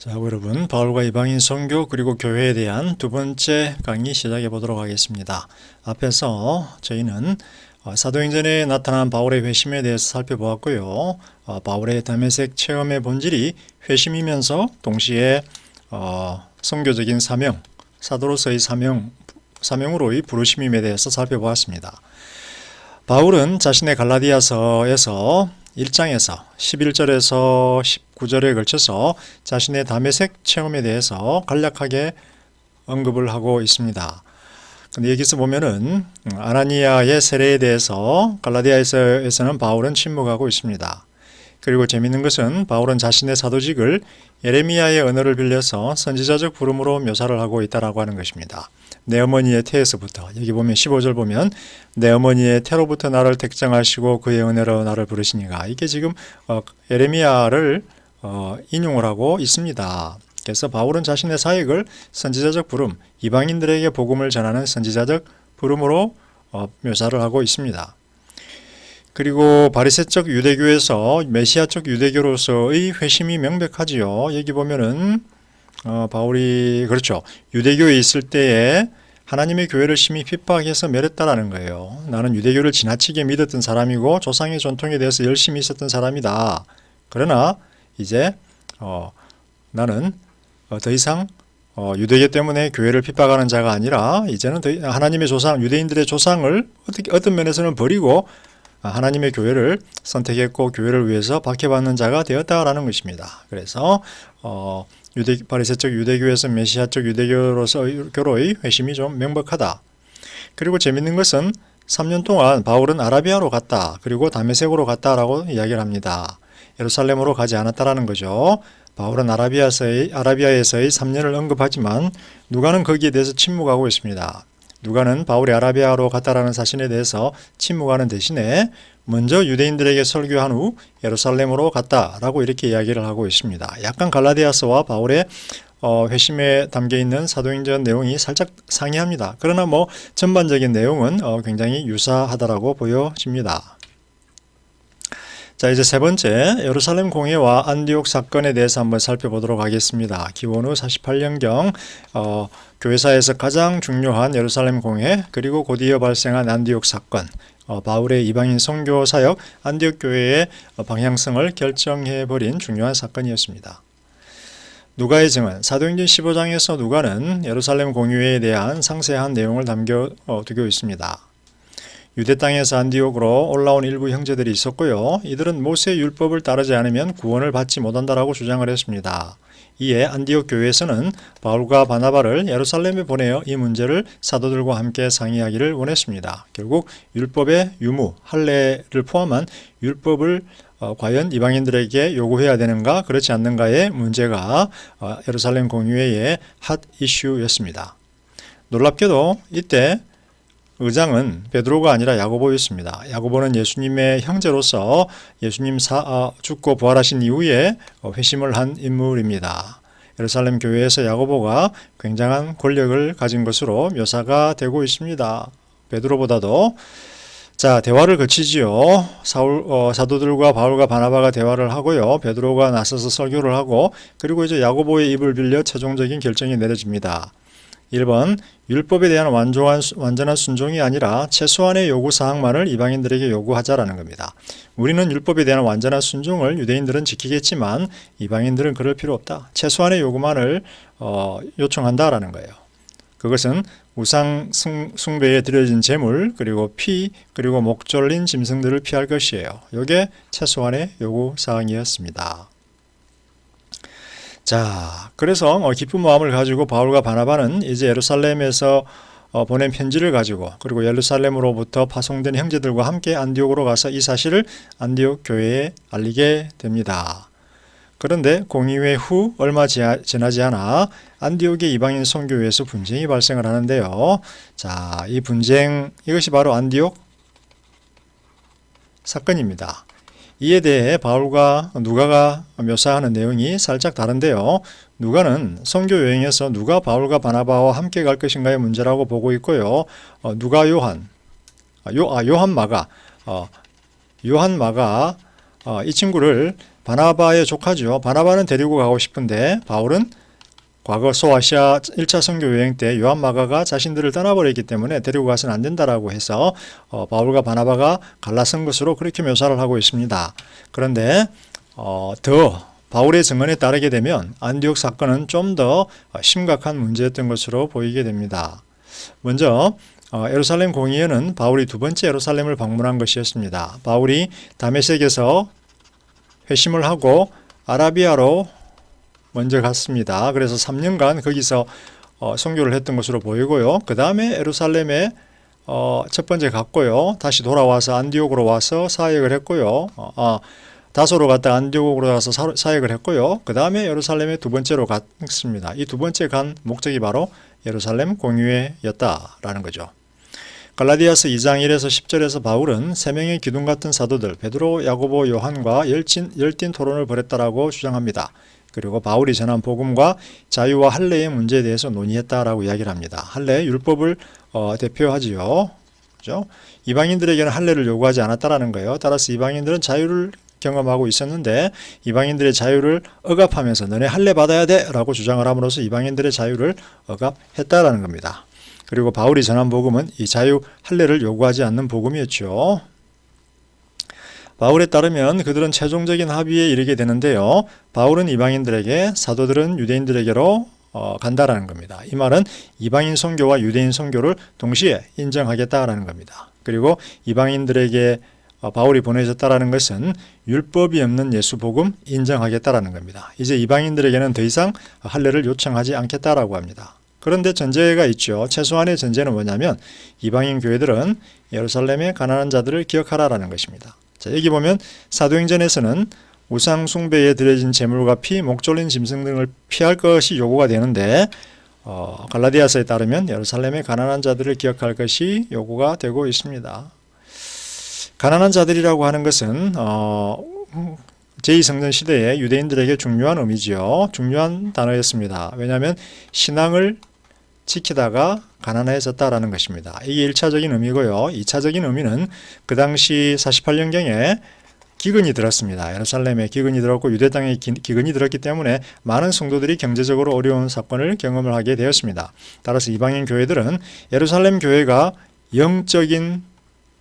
자, 여러분, 바울과 이방인 선교 그리고 교회에 대한 두 번째 강의 시작해 보도록 하겠습니다. 앞에서 저희는 어, 사도행전에 나타난 바울의 회심에 대해서 살펴보았고요. 어, 바울의 담에색 체험의 본질이 회심이면서 동시에 어, 선교적인 사명, 사도로서의 사명, 사명으로의 부르심임에 대해서 살펴보았습니다. 바울은 자신의 갈라디아서에서 1장에서 11절에서 19절에 걸쳐서 자신의 담에색 체험에 대해서 간략하게 언급을 하고 있습니다. 근데 여기서 보면은 음, 아나니아의 세례에 대해서 갈라디아에서는 바울은 침묵하고 있습니다. 그리고 재밌는 것은 바울은 자신의 사도직을 예레미야의 언어를 빌려서 선지자적 부름으로 묘사를 하고 있다라고 하는 것입니다. 내 어머니의 태에서부터 여기 보면 15절 보면 내 어머니의 태로부터 나를 택정하시고 그의 은혜로 나를 부르시니가 이게 지금 어, 예레미야를 어, 인용을 하고 있습니다. 그래서 바울은 자신의 사역을 선지자적 부름, 이방인들에게 복음을 전하는 선지자적 부름으로 어, 묘사를 하고 있습니다. 그리고 바리새적 유대교에서 메시아적 유대교로서의 회심이 명백하지요. 여기 보면은 어, 바울이 그렇죠. 유대교에 있을 때에 하나님의 교회를 심히 핍박해서 멸했다라는 거예요. 나는 유대교를 지나치게 믿었던 사람이고 조상의 전통에 대해서 열심히 있었던 사람이다. 그러나 이제 어, 나는 어, 더 이상 어, 유대교 때문에 교회를 핍박하는 자가 아니라 이제는 더, 하나님의 조상, 유대인들의 조상을 어떻게 어떤 면에서는 버리고 아, 하나님의 교회를 선택했고 교회를 위해서 박해받는 자가 되었다라는 것입니다. 그래서 어, 유대 바리새적 유대교에서 메시아적 유대교로서 교로의 회심이 좀 명백하다. 그리고 재밌는 것은 3년 동안 바울은 아라비아로 갔다. 그리고 다메섹으로 갔다라고 이야기를 합니다. 예루살렘으로 가지 않았다라는 거죠. 바울은 아라비아서의, 아라비아에서의 3년을 언급하지만 누가는 거기에 대해서 침묵하고 있습니다. 누가는 바울이 아라비아로 갔다라는 사실에 대해서 침묵하는 대신에 먼저 유대인들에게 설교한 후 예루살렘으로 갔다라고 이렇게 이야기를 하고 있습니다. 약간 갈라디아서와 바울의 어, 회심에 담겨 있는 사도행전 내용이 살짝 상이합니다. 그러나 뭐 전반적인 내용은 어, 굉장히 유사하다라고 보여집니다. 자 이제 세 번째 예루살렘 공회와 안디옥 사건에 대해서 한번 살펴보도록 하겠습니다. 기원 후 48년경 어, 교회사에서 가장 중요한 예루살렘 공회 그리고 곧이어 발생한 안디옥 사건 어, 바울의 이방인 선교 사역 안디옥 교회의 방향성을 결정해 버린 중요한 사건이었습니다. 누가의 증언 사도행전 15장에서 누가는 예루살렘 공회에 대한 상세한 내용을 담겨 어, 두고 있습니다. 유대 땅에서 안디옥으로 올라온 일부 형제들이 있었고요. 이들은 모세 율법을 따르지 않으면 구원을 받지 못한다라고 주장을 했습니다. 이에 안디옥 교회에서는 바울과 바나바를 예루살렘에 보내어 이 문제를 사도들과 함께 상의하기를 원했습니다. 결국 율법의 유무, 할례를 포함한 율법을 어, 과연 이방인들에게 요구해야 되는가 그렇지 않는가의 문제가 어, 예루살렘 공의회의 핫 이슈였습니다. 놀랍게도 이때 의장은 베드로가 아니라 야고보였습니다. 야고보는 예수님의 형제로서 예수님 사, 아, 죽고 부활하신 이후에 회심을 한 인물입니다. 예루살렘 교회에서 야고보가 굉장한 권력을 가진 것으로 묘사가 되고 있습니다. 베드로보다도 자 대화를 거치지요. 사울 어, 사도들과 바울과 바나바가 대화를 하고요. 베드로가 나서서 설교를 하고 그리고 이제 야고보의 입을 빌려 최종적인 결정이 내려집니다. 1번 율법에 대한 완전한, 완전한 순종이 아니라 최소한의 요구 사항만을 이방인들에게 요구하자라는 겁니다. 우리는 율법에 대한 완전한 순종을 유대인들은 지키겠지만 이방인들은 그럴 필요 없다. 최소한의 요구만을 어, 요청한다라는 거예요. 그것은 우상 숭, 숭배에 드려진 재물 그리고 피 그리고 목 졸린 짐승들을 피할 것이에요. 이게 최소한의 요구 사항이었습니다. 자, 그래서 어, 기쁜 마음을 가지고 바울과 바나바는 이제 예루살렘에서 어, 보낸 편지를 가지고 그리고 예루살렘으로부터 파송된 형제들과 함께 안디옥으로 가서 이 사실을 안디옥 교회에 알리게 됩니다. 그런데 공의회 후 얼마 지나지 않아 안디옥의 이방인 선교회에서 분쟁이 발생을 하는데요. 자, 이 분쟁 이것이 바로 안디옥 사건입니다. 이에 대해 바울과 누가가 묘사하는 내용이 살짝 다른데요. 누가는 선교 여행에서 누가 바울과 바나바와 함께 갈 것인가의 문제라고 보고 있고요. 어, 누가 요한, 아, 요, 아, 요한 마가, 어, 요한 마가 어, 이 친구를 바나바의 조카죠. 바나바는 데리고 가고 싶은데 바울은 과거 소아시아 1차 선교 여행 때 요한 마가가 자신들을 떠나버렸기 때문에 데리고 가서는 안 된다라고 해서 어, 바울과 바나바가 갈라선 것으로 그렇게 묘사를 하고 있습니다. 그런데 어, 더 바울의 증언에 따르게 되면 안디옥 사건은 좀 더 심각한 문제였던 것으로 보이게 됩니다. 먼저 어, 예루살렘 공의회는 바울이 두 번째 예루살렘을 방문한 것이었습니다. 바울이 다메섹에서 회심을 하고 아라비아로 먼저 갔습니다. 그래서 3년간 거기서 어, 선교를 했던 것으로 보이고요. 그 다음에 예루살렘에 어, 첫 번째 갔고요. 다시 돌아와서 안디옥으로 와서 사역을 했고요. 어, 아, 다소로 갔다 안디옥으로 사- 사역을 했고요. 그 다음에 예루살렘에 두 번째로 갔습니다. 이 두 번째 간 목적이 바로 예루살렘 공유회였다라는 거죠. 갈라디아서 2장 1에서 10절에서 바울은 세 명의 기둥 같은 사도들 베드로, 야고보, 요한과 열진, 열띤 토론을 벌였다라고 주장합니다. 그리고 바울이 전한 복음과 자유와 할례의 문제에 대해서 논의했다라고 이야기를 합니다. 할례 율법을 어, 대표하지요. 그죠? 이방인들에게는 할례를 요구하지 않았다라는 거예요. 따라서 이방인들은 자유를 경험하고 있었는데 이방인들의 자유를 억압하면서 너네 할례 받아야 돼라고 주장을 함으로써 이방인들의 자유를 억압했다라는 겁니다. 그리고 바울이 전한 복음은 이 자유 할례를 요구하지 않는 복음이었죠. 바울에 따르면 그들은 최종적인 합의에 이르게 되는데요. 바울은 이방인들에게 사도들은 유대인들에게로 어, 간다라는 겁니다. 이 말은 이방인 선교와 유대인 선교를 동시에 인정하겠다라는 겁니다. 그리고 이방인들에게 어, 바울이 보내졌다라는 것은 율법이 없는 예수 복음 인정하겠다라는 겁니다. 이제 이방인들에게는 더 이상 할례를 요청하지 않겠다라고 합니다. 그런데 전제가 있죠. 최소한의 전제는 뭐냐면 이방인 교회들은 예루살렘의 가난한 자들을 기억하라라는 것입니다. 자, 여기 보면 사도행전에서는 우상 숭배에 드려진 제물과 피, 목 졸린 짐승 등을 피할 것이 요구가 되는데 어, 갈라디아서에 따르면 예루살렘의 가난한 자들을 기억할 것이 요구가 되고 있습니다. 가난한 자들이라고 하는 것은 어, 제2성전 시대에 유대인들에게 중요한 의미지요. 중요한 단어였습니다. 왜냐하면 신앙을 지키다가 가난해졌다라는 것입니다. 이게 1차적인 의미고요. 2차적인 의미는 그 당시 48년경에 기근이 들었습니다. 예루살렘에 기근이 들었고 유대 땅에 기- 기근이 들었기 때문에 많은 성도들이 경제적으로 어려운 사건을 경험을 하게 되었습니다. 따라서 이방인 교회들은 예루살렘 교회가 영적인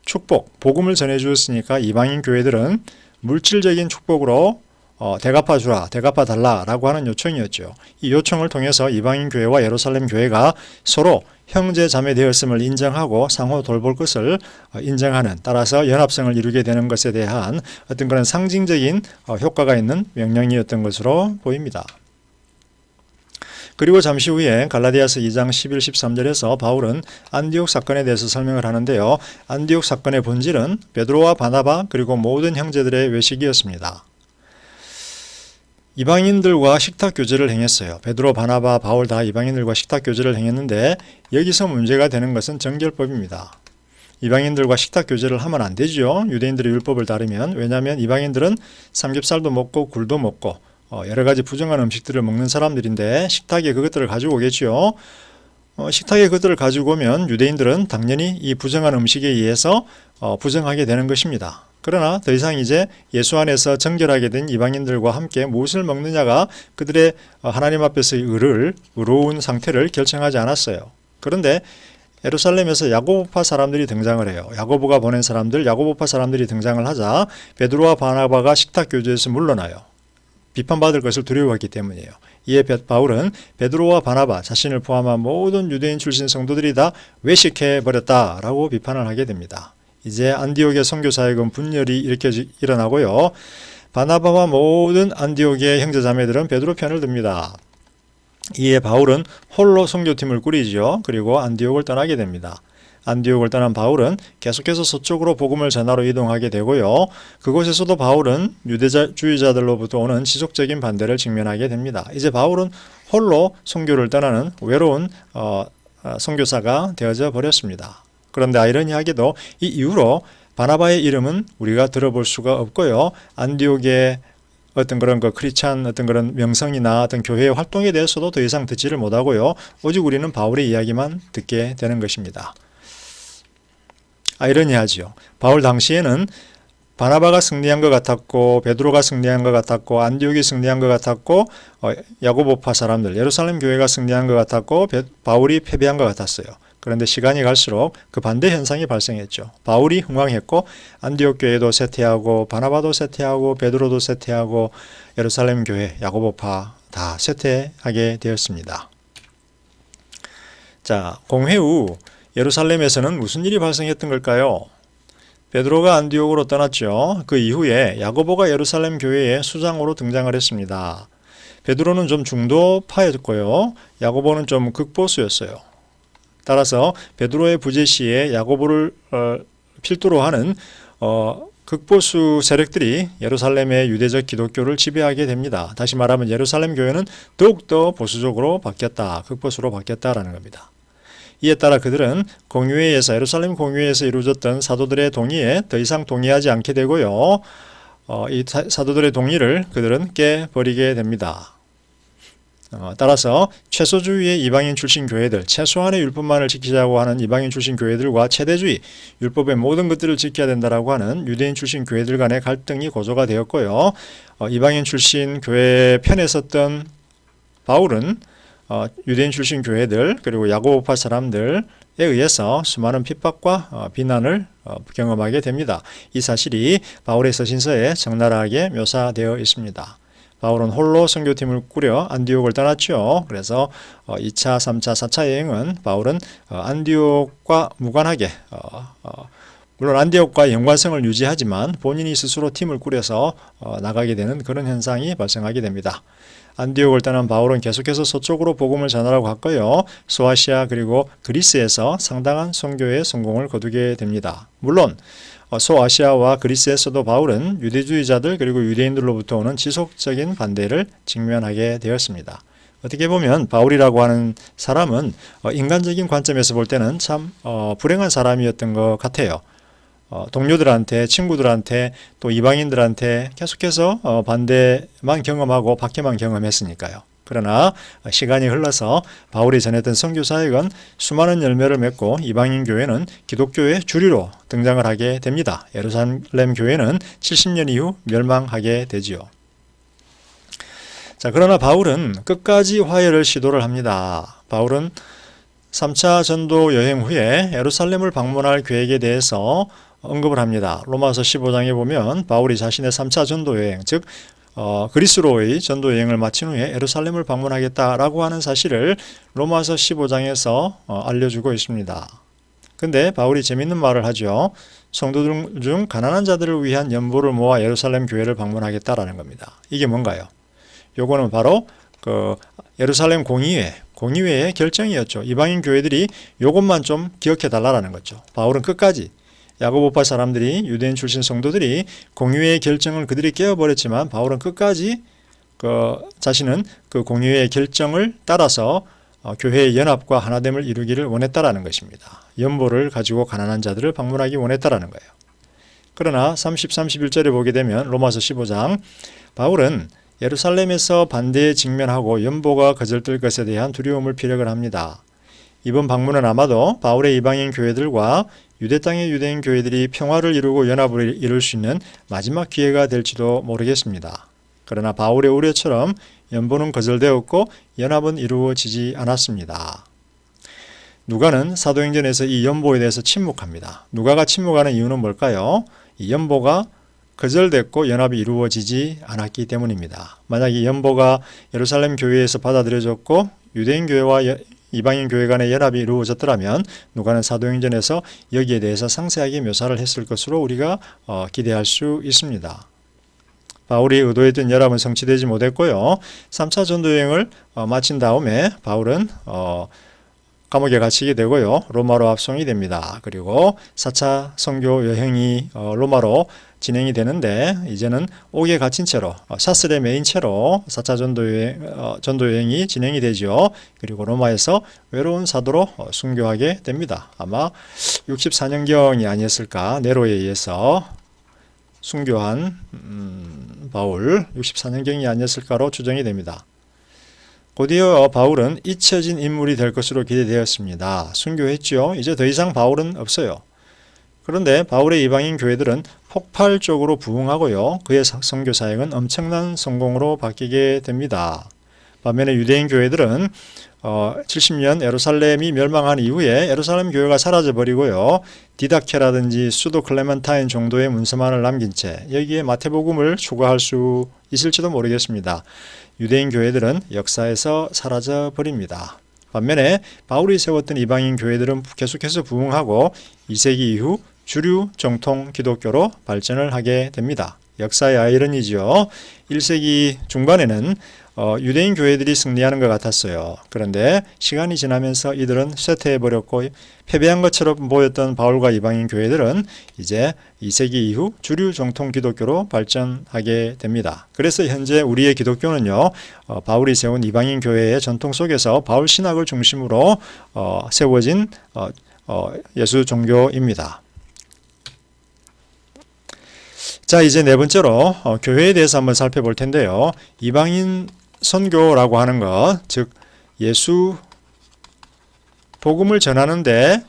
축복, 복음을 전해 주었으니까 이방인 교회들은 물질적인 축복으로 어, 대갚아 주라, 대갚아 달라라고 하는 요청이었죠. 이 요청을 통해서 이방인 교회와 예루살렘 교회가 서로 형제 자매 되었음을 인정하고 상호 돌볼 것을 어, 인정하는 따라서 연합성을 이루게 되는 것에 대한 어떤 그런 상징적인 어, 효과가 있는 명령이었던 것으로 보입니다. 그리고 잠시 후에 갈라디아서 2장 11, 13절에서 바울은 안디옥 사건에 대해서 설명을 하는데요. 안디옥 사건의 본질은 베드로와 바나바 그리고 모든 형제들의 외식이었습니다. 이방인들과 식탁 교제를 행했어요. 베드로, 바나바, 바울 다 이방인들과 식탁 교제를 행했는데 여기서 문제가 되는 것은 정결법입니다. 이방인들과 식탁 교제를 하면 안 되죠. 유대인들의 율법을 따르면 왜냐하면 이방인들은 삼겹살도 먹고 굴도 먹고 어, 여러 가지 부정한 음식들을 먹는 사람들인데 식탁에 그것들을 가지고 오겠죠. 어, 식탁에 그것들을 가지고 오면 유대인들은 당연히 이 부정한 음식에 의해서 어, 부정하게 되는 것입니다. 그러나 더 이상 이제 예수 안에서 정결하게 된 이방인들과 함께 무엇을 먹느냐가 그들의 어, 하나님 앞에서의 의를 의로운 상태를 결정하지 않았어요. 그런데 예루살렘에서 야고보파 사람들이 등장을 해요. 야고보가 보낸 사람들, 야고보파 사람들이 등장을 하자 베드로와 바나바가 식탁 교제에서 물러나요. 비판받을 것을 두려워했기 때문이에요. 이에 베- 바울은 베드로와 바나바 자신을 포함한 모든 유대인 출신 성도들이 다 외식해 버렸다라고 비판을 하게 됩니다. 이제 안디옥의 선교 사역은 분열이 일으켜지 일어나고요. 바나바와 모든 안디옥의 형제자매들은 베드로 편을 듭니다. 이에 바울은 홀로 선교팀을 꾸리죠. 그리고 안디옥을 떠나게 됩니다. 안디옥을 떠난 바울은 계속해서 서쪽으로 복음을 전하러 이동하게 되고요. 그곳에서도 바울은 유대주의자들로부터 오는 지속적인 반대를 직면하게 됩니다. 이제 바울은 홀로 선교를 떠나는 외로운 어, 어, 선교사가 되어져 버렸습니다. 그런데 아이러니하게도 이 이후로 바나바의 이름은 우리가 들어볼 수가 없고요. 안디옥의 어떤 그런 그 크리스찬 어떤 그런 명성이나 어떤 교회의 활동에 대해서도 더 이상 듣지를 못하고요. 오직 우리는 바울의 이야기만 듣게 되는 것입니다. 아이러니하지요. 바울 당시에는 바나바가 승리한 것 같았고 베드로가 승리한 것 같았고 안디옥이 승리한 것 같았고 어, 야고보파 사람들 예루살렘 교회가 승리한 것 같았고 베- 바울이 패배한 것 같았어요. 그런데 시간이 갈수록 그 반대 현상이 발생했죠. 바울이 흥왕했고 안디옥 교회도 쇠퇴하고 바나바도 쇠퇴하고 베드로도 쇠퇴하고 예루살렘 교회 야고보파 다 쇠퇴하게 되었습니다. 자, 공회 후 예루살렘에서는 무슨 일이 발생했던 걸까요? 베드로가 안디옥으로 떠났죠. 그 이후에 야고보가 예루살렘 교회의 수장으로 등장을 했습니다. 베드로는 좀 중도파였고요. 야고보는 좀 극보수였어요. 따라서 베드로의 부재 시에 야고보를 어, 필두로 하는 어, 극보수 세력들이 예루살렘의 유대적 기독교를 지배하게 됩니다. 다시 말하면 예루살렘 교회는 더욱더 보수적으로 바뀌었다. 극보수로 바뀌었다라는 겁니다. 이에 따라 그들은 공유회에서 예루살렘 공유회에서 이루어졌던 사도들의 동의에 더 이상 동의하지 않게 되고요. 어, 이 사- 사도들의 동의를 그들은 깨버리게 됩니다. 어, 따라서 최소주의의 이방인 출신 교회들, 최소한의 율법만을 지키자고 하는 이방인 출신 교회들과 최대주의, 율법의 모든 것들을 지켜야 된다라고 하는 유대인 출신 교회들 간의 갈등이 고조가 되었고요. 어, 이방인 출신 교회 편에 섰던 바울은 어, 유대인 출신 교회들 그리고 야고보파 사람들에 의해서 수많은 핍박과 어, 비난을 어, 경험하게 됩니다. 이 사실이 바울의 서신서에 적나라하게 묘사되어 있습니다. 바울은 홀로 선교팀을 꾸려 안디옥을 떠났죠. 그래서 어, 2차, 3차, 4차 여행은 바울은 어, 안디옥과 무관하게 어, 어, 물론 안디옥과 연관성을 유지하지만 본인이 스스로 팀을 꾸려서 어, 나가게 되는 그런 현상이 발생하게 됩니다. 안디옥을 떠난 바울은 계속해서 서쪽으로 복음을 전하라고 갔고요. 소아시아 그리고 그리스에서 상당한 선교의 성공을 거두게 됩니다. 물론 어, 소아시아와 그리스에서도 바울은 유대주의자들 그리고 유대인들로부터 오는 지속적인 반대를 직면하게 되었습니다. 어떻게 보면 바울이라고 하는 사람은 어, 인간적인 관점에서 볼 때는 참 어, 불행한 사람이었던 것 같아요. 어, 동료들한테, 친구들한테, 또 이방인들한테 계속해서 어, 반대만 경험하고 박해만 경험했으니까요. 그러나 시간이 흘러서 바울이 전했던 선교 사역은 수많은 열매를 맺고 이방인 교회는 기독교의 주류로 등장을 하게 됩니다. 예루살렘 교회는 70년 이후 멸망하게 되지요. 자, 그러나 바울은 끝까지 화해를 시도를 합니다. 바울은 3차 전도 여행 후에 예루살렘을 방문할 계획에 대해서 언급을 합니다. 로마서 15장에 보면 바울이 자신의 3차 전도 여행, 즉 어, 그리스로의 전도 여행을 마친 후에 예루살렘을 방문하겠다라고 하는 사실을 로마서 15장에서 어, 알려주고 있습니다. 근데 바울이 재밌는 말을 하죠. 성도들 중 가난한 자들을 위한 연보를 모아 예루살렘 교회를 방문하겠다라는 겁니다. 이게 뭔가요? 요거는 바로 그 예루살렘 공의회, 공의회의 결정이었죠. 이방인 교회들이 요것만 좀 기억해 달라라는 거죠. 바울은 끝까지 야고보파 사람들이 유대인 출신 성도들이 공의회의 결정을 그들이 깨어버렸지만 바울은 끝까지 그 자신은 그 공의회의 결정을 따라서 어, 교회의 연합과 하나됨을 이루기를 원했다라는 것입니다. 연보를 가지고 가난한 자들을 방문하기 원했다라는 거예요. 그러나 30, 31절에 보게 되면 로마서 15장 바울은 예루살렘에서 반대에 직면하고 연보가 거절될 것에 대한 두려움을 피력을 합니다. 이번 방문은 아마도 바울의 이방인 교회들과 유대 땅의 유대인 교회들이 평화를 이루고 연합을 이룰 수 있는 마지막 기회가 될지도 모르겠습니다. 그러나 바울의 우려처럼 연보는 거절되었고 연합은 이루어지지 않았습니다. 누가는 사도행전에서 이 연보에 대해서 침묵합니다. 누가가 침묵하는 이유는 뭘까요? 이 연보가 거절됐고 연합이 이루어지지 않았기 때문입니다. 만약 이 연보가 예루살렘 교회에서 받아들여졌고 유대인 교회와 여- 이방인 교회 간의 연합이 이루어졌더라면 누가는 사도행전에서 여기에 대해서 상세하게 묘사를 했을 것으로 우리가 어, 기대할 수 있습니다. 바울이 의도했던 연합은 성취되지 못했고요. 3차 전도 여행을 어, 마친 다음에 바울은 어, 감옥에 갇히게 되고요. 로마로 압송이 됩니다. 그리고 4차 선교 여행이 어, 로마로 진행이 되는데 이제는 옥에 갇힌 채로 어, 샤슬에 메인 채로 4차 전도 여행, 어, 전도 여행이 진행이 되죠. 그리고 로마에서 외로운 사도로 어, 순교하게 됩니다. 아마 64년경이 아니었을까 네로에 의해서 순교한 음, 바울 64년경이 아니었을까로 추정이 됩니다. 곧이어 바울은 잊혀진 인물이 될 것으로 기대되었습니다. 순교했죠. 이제 더 이상 바울은 없어요. 그런데 바울의 이방인 교회들은 폭발적으로 부흥하고요. 그의 사- 선교 사역은 엄청난 성공으로 바뀌게 됩니다. 반면에 유대인 교회들은 어, 70년 에루살렘이 멸망한 이후에 에루살렘 교회가 사라져 버리고요. 디다케라든지 수도 클레멘타인 정도의 문서만을 남긴 채 여기에 마태복음을 추가할 수 있을지도 모르겠습니다. 유대인 교회들은 역사에서 사라져 버립니다. 반면에 바울이 세웠던 이방인 교회들은 계속해서 부흥하고 2세기 이후 주류 정통 기독교로 발전을 하게 됩니다. 역사의 아이러니지요. 1세기 중반에는 어, 유대인 교회들이 승리하는 것 같았어요. 그런데 시간이 지나면서 이들은 쇠퇴해버렸고 패배한 것처럼 보였던 바울과 이방인 교회들은 이제 2세기 이후 주류 정통 기독교로 발전하게 됩니다. 그래서 현재 우리의 기독교는요, 어, 바울이 세운 이방인 교회의 전통 속에서 바울 신학을 중심으로 어, 세워진 어, 어, 예수 종교입니다. 자, 이제 네 번째로 어, 교회에 대해서 한번 살펴볼 텐데요. 이방인 선교라고 하는 것, 즉 예수 복음을 전하는데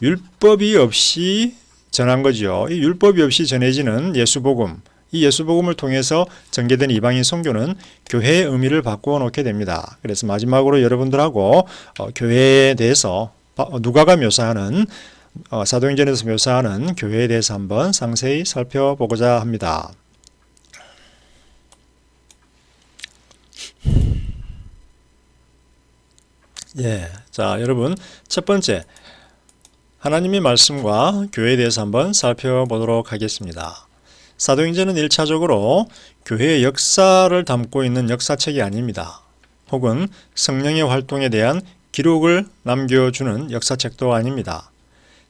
율법이 없이 전한 거죠. 이 율법이 없이 전해지는 예수 복음, 이 예수 복음을 통해서 전개된 이방인 선교는 교회의 의미를 바꾸어 놓게 됩니다. 그래서 마지막으로 여러분들하고 어, 교회에 대해서 바- 어, 누가가 묘사하는 어, 사도행전에서 묘사하는 교회에 대해서 한번 상세히 살펴보고자 합니다. 예, 자 여러분 첫 번째 하나님의 말씀과 교회에 대해서 한번 살펴보도록 하겠습니다. 사도행전은 1차적으로 교회의 역사를 담고 있는 역사책이 아닙니다. 혹은 성령의 활동에 대한 기록을 남겨주는 역사책도 아닙니다.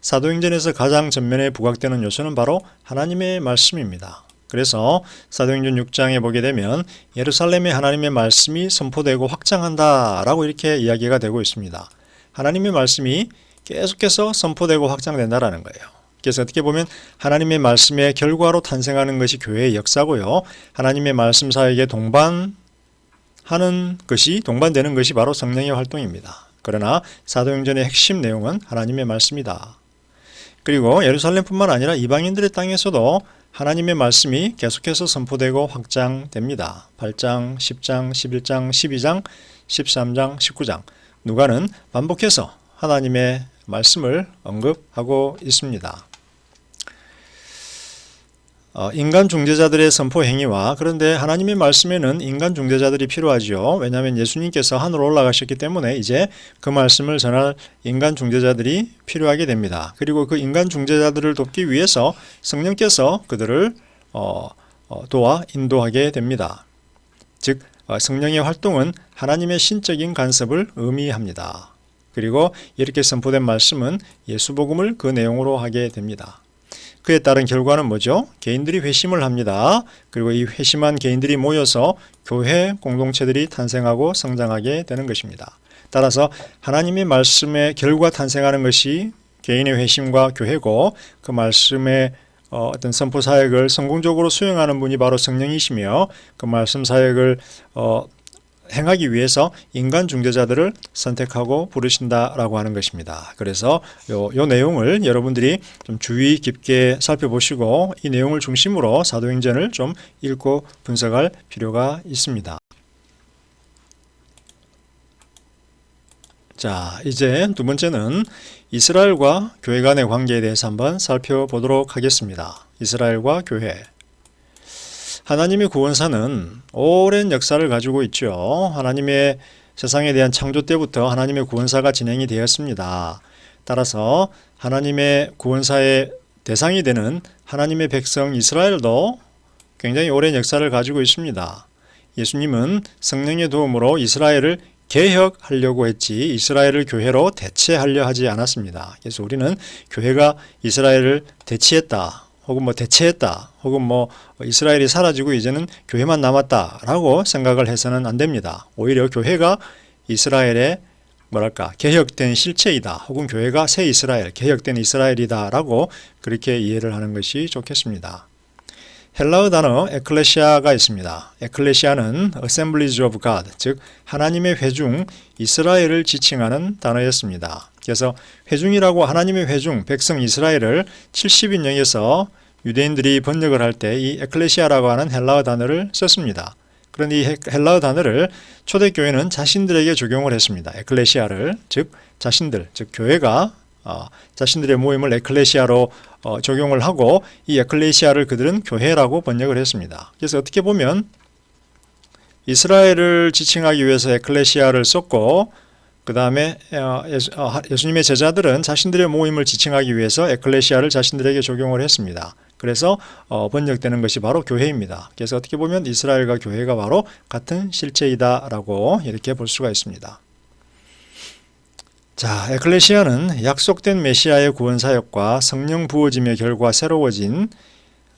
사도행전에서 가장 전면에 부각되는 요소는 바로 하나님의 말씀입니다. 그래서 사도행전 6장에 보게 되면 예루살렘에 하나님의 말씀이 선포되고 확장한다 라고 이렇게 이야기가 되고 있습니다. 하나님의 말씀이 계속해서 선포되고 확장된다라는 거예요. 그래서 어떻게 보면 하나님의 말씀의 결과로 탄생하는 것이 교회의 역사고요. 하나님의 말씀 사역에 동반하는 것이 동반되는 것이 바로 성령의 활동입니다. 그러나 사도행전의 핵심 내용은 하나님의 말씀이다. 그리고 예루살렘뿐만 아니라 이방인들의 땅에서도 하나님의 말씀이 계속해서 선포되고 확장됩니다. 8장, 10장, 11장, 12장, 13장, 19장. 누가는 반복해서 하나님의 말씀을 언급하고 있습니다. 어, 인간 중재자들의 선포 행위와 그런데 하나님의 말씀에는 인간 중재자들이 필요하지요. 왜냐하면 예수님께서 하늘로 올라가셨기 때문에 이제 그 말씀을 전할 인간 중재자들이 필요하게 됩니다. 그리고 그 인간 중재자들을 돕기 위해서 성령께서 그들을 어, 어, 도와 인도하게 됩니다. 즉 어, 성령의 활동은 하나님의 신적인 간섭을 의미합니다. 그리고 이렇게 선포된 말씀은 예수복음을 그 내용으로 하게 됩니다. 그에 따른 결과는 뭐죠? 개인들이 회심을 합니다. 그리고 이 회심한 개인들이 모여서 교회 공동체들이 탄생하고 성장하게 되는 것입니다. 따라서 하나님의 말씀의 결과 탄생하는 것이 개인의 회심과 교회고 그 말씀의 어, 어떤 선포 사역을 성공적으로 수행하는 분이 바로 성령이시며 그 말씀 사역을 어, 행하기 위해서 인간 중재자들을 선택하고 부르신다라고 하는 것입니다. 그래서 요, 요 내용을 여러분들이 좀 주의 깊게 살펴보시고 이 내용을 중심으로 사도행전을 좀 읽고 분석할 필요가 있습니다. 자, 이제 두 번째는 이스라엘과 교회 간의 관계에 대해서 한번 살펴보도록 하겠습니다. 이스라엘과 교회. 하나님의 구원사는 오랜 역사를 가지고 있죠. 하나님의 세상에 대한 창조 때부터 하나님의 구원사가 진행이 되었습니다. 따라서 하나님의 구원사의 대상이 되는 하나님의 백성 이스라엘도 굉장히 오랜 역사를 가지고 있습니다. 예수님은 성령의 도움으로 이스라엘을 개혁하려고 했지 이스라엘을 교회로 대체하려 하지 않았습니다. 그래서 우리는 교회가 이스라엘을 대치했다. 혹은 뭐 대체했다. 혹은 뭐 이스라엘이 사라지고 이제는 교회만 남았다라고 생각을 해서는 안 됩니다. 오히려 교회가 이스라엘의 뭐랄까 개혁된 실체이다. 혹은 교회가 새 이스라엘, 개혁된 이스라엘이다라고 그렇게 이해를 하는 것이 좋겠습니다. 헬라어 단어 에클레시아가 있습니다. 에클레시아는 Assemblies of God, 즉 하나님의 회중 이스라엘을 지칭하는 단어였습니다. 그래서 회중이라고 하나님의 회중 백성 이스라엘을 70인령에서 유대인들이 번역을 할 때 이 에클레시아라고 하는 헬라어 단어를 썼습니다. 그런데 이 헬라어 단어를 초대교회는 자신들에게 적용을 했습니다. 에클레시아를 즉 자신들 즉 교회가 어, 자신들의 모임을 에클레시아로 어, 적용을 하고 이 에클레시아를 그들은 교회라고 번역을 했습니다. 그래서 어떻게 보면 이스라엘을 지칭하기 위해서 에클레시아를 썼고 그 다음에 예수 님의 제자들은 자신들의 모임을 지칭하기 위해서 에클레시아를 자신들에게 적용을 했습니다. 그래서 어, 번역되는 것이 바로 교회입니다. 그래서 어떻게 보면 이스라엘과 교회가 바로 같은 실체이다라고 이렇게 볼 수가 있습니다. 자, 에클레시아는 약속된 메시아의 구원 사역과 성령 부어짐의 결과 새로워진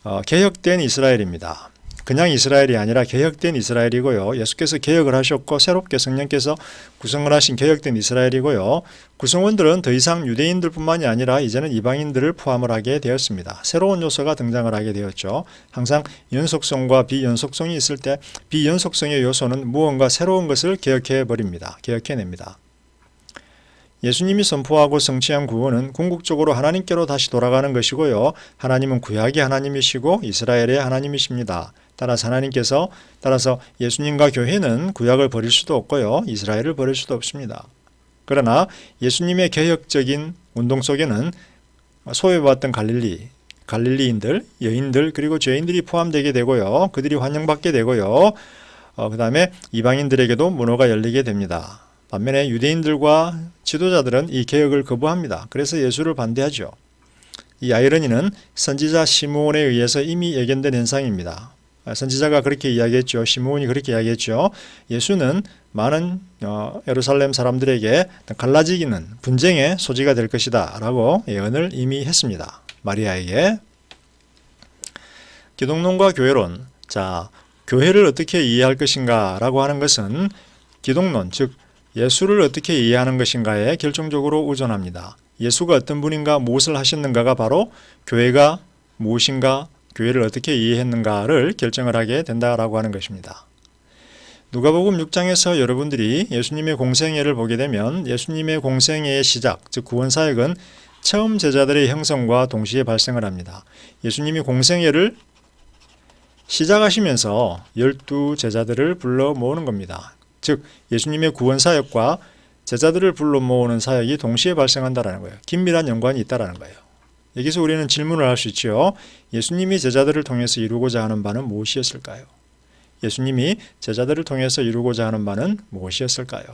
어, 개혁된 이스라엘입니다. 그냥 이스라엘이 아니라 개혁된 이스라엘이고요. 예수께서 개혁을 하셨고 새롭게 성령께서 구성을 하신 개혁된 이스라엘이고요. 구성원들은 더 이상 유대인들뿐만이 아니라 이제는 이방인들을 포함을 하게 되었습니다. 새로운 요소가 등장을 하게 되었죠. 항상 연속성과 비연속성이 있을 때 비연속성의 요소는 무언가 새로운 것을 개혁해 버립니다. 개혁해 냅니다. 예수님이 선포하고 성취한 구원은 궁극적으로 하나님께로 다시 돌아가는 것이고요. 하나님은 구약의 하나님이시고 이스라엘의 하나님이십니다. 따라서 하나님께서 따라서 예수님과 교회는 구약을 버릴 수도 없고요. 이스라엘을 버릴 수도 없습니다. 그러나 예수님의 개혁적인 운동 속에는 소외받던 갈릴리, 갈릴리인들, 여인들 그리고 죄인들이 포함되게 되고요. 그들이 환영받게 되고요. 어, 그 다음에 이방인들에게도 문호가 열리게 됩니다. 반면에 유대인들과 지도자들은 이 개혁을 거부합니다. 그래서 예수를 반대하죠. 이 아이러니는 선지자 시므온에 의해서 이미 예견된 현상입니다. 선지자가 그렇게 이야기했죠. 시므온이 그렇게 이야기했죠. 예수는 많은 어, 예루살렘 사람들에게 갈라지기는 분쟁의 소지가 될 것이다 라고 예언을 이미 했습니다. 마리아에게 기독론과 교회론 자 교회를 어떻게 이해할 것인가 라고 하는 것은 기독론 즉 예수를 어떻게 이해하는 것인가에 결정적으로 의존합니다. 예수가 어떤 분인가 무엇을 하셨는가가 바로 교회가 무엇인가 교회를 어떻게 이해했는가를 결정을 하게 된다라고 하는 것입니다. 누가복음 6장에서 여러분들이 예수님의 공생애를 보게 되면 예수님의 공생애의 시작, 즉 구원 사역은 처음 제자들의 형성과 동시에 발생을 합니다. 예수님이 공생애를 시작하시면서 열두 제자들을 불러 모으는 겁니다. 즉 예수님의 구원 사역과 제자들을 불러 모으는 사역이 동시에 발생한다라는 거예요. 긴밀한 연관이 있다라는 거예요. 여기서 우리는 질문을 할 수 있죠. 예수님이 제자들을 통해서 이루고자 하는 바는 무엇이었을까요? 예수님이 제자들을 통해서 이루고자 하는 바는 무엇이었을까요?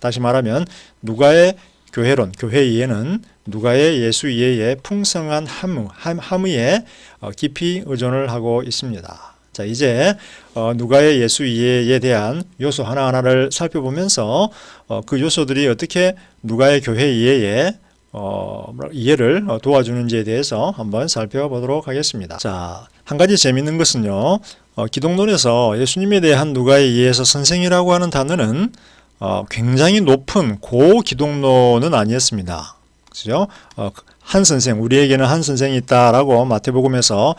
다시 말하면 누가의 교회론, 교회 이해는 누가의 예수 이해의 풍성한 함의, 함의에 어, 깊이 의존을 하고 있습니다. 자, 이제 어, 누가의 예수 이해에 대한 요소 하나하나를 살펴보면서 어, 그 요소들이 어떻게 누가의 교회 이해에 어, 이해를 도와주는지에 대해서 한번 살펴보도록 하겠습니다. 자, 한 가지 재밌는 것은요. 어, 기독론에서 예수님에 대한 누가의 이해에서 선생이라고 하는 단어는 어, 굉장히 높은 고 기독론은 아니었습니다. 그죠? 어, 한 선생, 우리에게는 한 선생이 있다라고 마태복음에서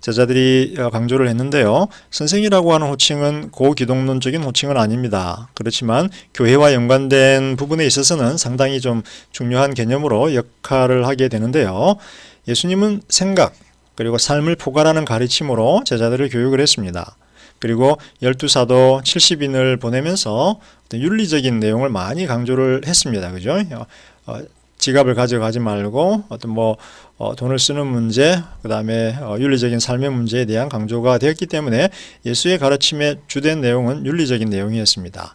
제자들이 어, 강조를 했는데요. 선생이라고 하는 호칭은 고기독론적인 호칭은 아닙니다. 그렇지만 교회와 연관된 부분에 있어서는 상당히 좀 중요한 개념으로 역할을 하게 되는데요. 예수님은 생각 그리고 삶을 포괄하는 가르침으로 제자들을 교육을 했습니다. 그리고 열두 사도 70인을 보내면서 윤리적인 내용을 많이 강조를 했습니다. 그죠? 어, 지갑을 가져가지 말고 어떤 뭐 어, 돈을 쓰는 문제, 그 다음에 어, 윤리적인 삶의 문제에 대한 강조가 되었기 때문에 예수의 가르침의 주된 내용은 윤리적인 내용이었습니다.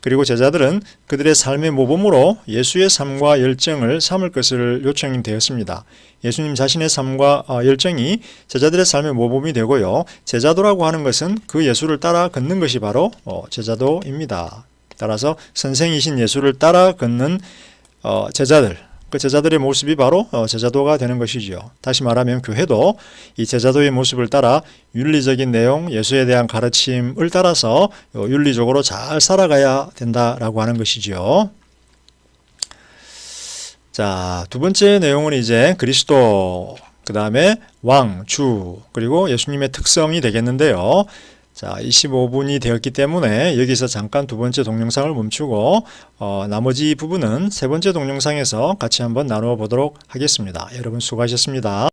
그리고 제자들은 그들의 삶의 모범으로 예수의 삶과 열정을 삼을 것을 요청이 되었습니다. 예수님 자신의 삶과 어, 열정이 제자들의 삶의 모범이 되고요. 제자도라고 하는 것은 그 예수를 따라 걷는 것이 바로 어, 제자도입니다. 따라서 선생이신 예수를 따라 걷는 어, 제자들, 그 제자들의 모습이 바로 어, 제자도가 되는 것이지요. 다시 말하면 교회도 이 제자도의 모습을 따라 윤리적인 내용, 예수에 대한 가르침을 따라서 어, 윤리적으로 잘 살아가야 된다라고 하는 것이지요. 자, 두 번째 내용은 이제 그리스도 그 다음에 왕, 주, 그리고 예수님의 특성이 되겠는데요. 자, 25분이 되었기 때문에 여기서 잠깐 두 번째 동영상을 멈추고 어, 나머지 부분은 세 번째 동영상에서 같이 한번 나누어 보도록 하겠습니다. 여러분 수고하셨습니다.